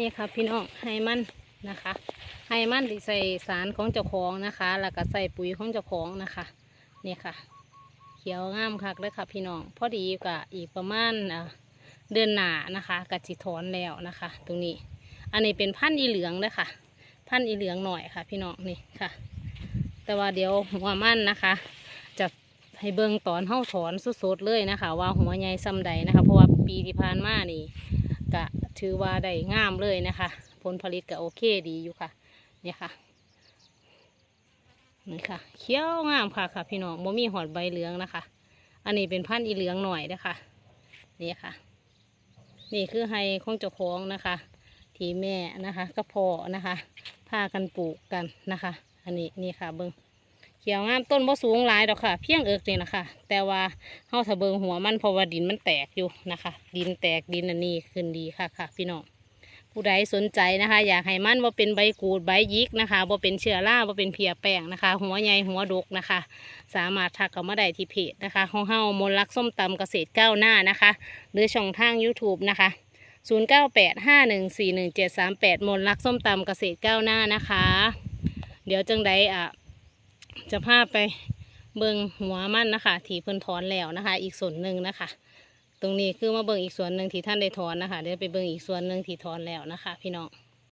นี่ค่ะพี่น้องให้มันนะคะให้มันที่ใส่สารของเจ้าของนะคะ แล้วก็ใส่ปุ๋ยของเจ้าของนะคะนี่ค่ะ เขียวงามคักเลยค่ะ พี่น้องพอดีกับอีกประมาณเดือนหนานะคะกัจิถอนแล้วนะคะ ตรงนี้ อันนี้เป็นพันธุ์อีเหลืองเลยค่ะ พันธุ์อีเหลืองหน่อยค่ะ พี่น้องนี่ค่ะ แต่ว่าเดี๋ยวหัวมันนะคะ จะให้เบิ่งตอนเห่าถอนสดๆเลยนะคะ ว่าหัวใหญ่ซ้ำใดนะคะ เพราะว่าปีที่ผ่านมานี่ก็ ถือว่าได้งามเลยนะคะ ผลผลิตก็โอเคดีอยู่ค่ะ เนี่ยค่ะ นี่ค่ะ เขียวงามค่ะค่ะ พี่น้องโมมีหอดใบเหลืองนะคะ อันนี้เป็นพันธุ์อีเหลืองหน่อยนะคะนี่ค่ะ นี่คือไฮของเจ้าของนะคะ ทีแม่นะคะก็พอนะคะพากันปลูกกันนะคะ อันนี้นี่ค่ะเบิง เขียวงามต้นบ่สูงหลายดอกค่ะ เพียงเอิกนี่นะคะ แต่ว่าเฮาถ้าเบิงหัวมันเพราะว่าดินมันแตกอยู่นะคะ ดินแตกดินอันนี้ขึ้นดีค่ะค่ะ พี่น้องผู้ใดสนใจนะคะ อยากให้มันว่าเป็นใบกูดใบยิกนะคะว่าเป็นเชื้อราว่าเป็นเพียแป้งนะคะ หัวใหญ่หัวดกนะคะ สามารถทักเข้ามาได้ที่เพจนะคะของเฮามนต์รักส้มตำเกษตรก้าวหน้านะคะ หรือช่องทาง YouTube นะคะ 0985141738มนต์รักส้มตำเกษตรก้าวหน้านะคะ เดี๋ยวจังใดอะ จะพาไปเบิงหัวมันนะคะที่เพิ่นถอนแล้วนะคะ อีกส่วนหนึ่งนะคะ ตรงนี้คือมาเบิงอีกส่วนหนึ่งที่ท่านได้ถอนนะคะเดี๋ยวไปเบิงอีกส่วนหนึ่งที่ถอนแล้วนะคะ พี่น้อง